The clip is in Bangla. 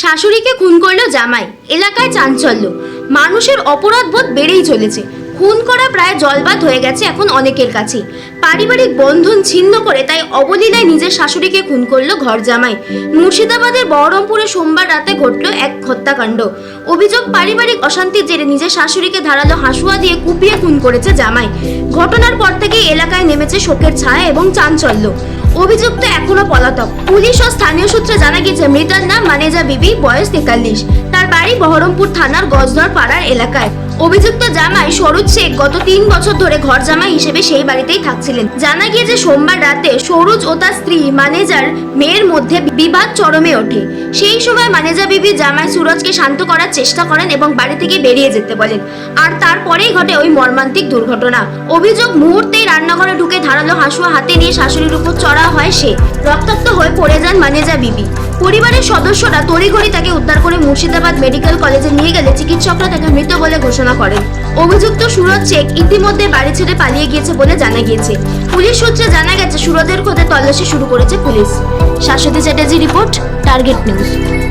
শাশুড়িকে খুন করল জামাই। এলাকায় চাঞ্চল্য। মানুষের অপরাধ বোধ বেড়েই চলেছে। খুন করা প্রায় জলবাদ হয়ে গেছে এখন অনেকের কাছে। পারিবারিক বন্ধন ছিন্ন করে তাই অবলীলায় নিজের শাশুড়িকে খুন করল ঘর জামাই। মুর্শিদাবাদের বহরমপুরে সোমবার রাতে ঘটলো এক হত্যাকাণ্ড। অভিযোগ, পারিবারিক অশান্তির জেরে নিজের শাশুড়িকে ধারালো হাসুয়া দিয়ে কুপিয়ে খুন করেছে জামাই। ঘটনার পর থেকেই এলাকায় নেমেছে শোকের ছায়া এবং চাঞ্চল্য। অভিযুক্ত এখনও পলাতক। পুলিশ ও স্থানীয় সূত্রে জানা গেছে মৃতার নাম মানেজা বিবি, বয়স তেতাল্লিশ। তার বাড়ি বহরমপুর থানার গজনর পাড়ার এলাকায়। অভিযুক্ত জামাই সরুজ শেখ গত তিন বছর ধরে ঘর জামাই হিসেবে সেই বাড়িতেই থাকছিলেন। জানা গিয়েছে, সোমবার রাতে সরুজ ও তার স্ত্রী মানেজার মেয়ের মধ্যে বিবাদ চরমে ওঠে। সেই সময় মানেজা বিবি জামাই সুরজকে শান্ত করার চেষ্টা করেন এবং বাড়ি থেকে বেরিয়ে যেতে বলেন। আর তারপরেই ঘটে ওই মর্মান্তিক দুর্ঘটনা। অভিযোগ মুহূর্তেই রান্নাঘরে ঢুকে ধারালো হাসুয়া হাতে নিয়ে শাশুড়ির উপর চড়া হয় সে। রক্তাক্ত হয়ে পড়ে যান মানেজা বিবি। পরিবারের সদস্যরা তড়িঘড়ি তাকে উদ্ধার করে মুর্শিদাবাদ মেডিকেল কলেজে নিয়ে গেলে চিকিৎসকরা তাকে মৃত বলে ঘোষণা করেন। অভিযুক্ত সুরজ শেখ ইতিমধ্যে বাড়ি ছেড়ে পালিয়ে গিয়েছে বলে জানা গিয়েছে। পুলিশ সূত্রে জানা গেছে, সুরজের খোঁজে তল্লাশি শুরু করেছে police. Shashwati Chatterjee report, target news.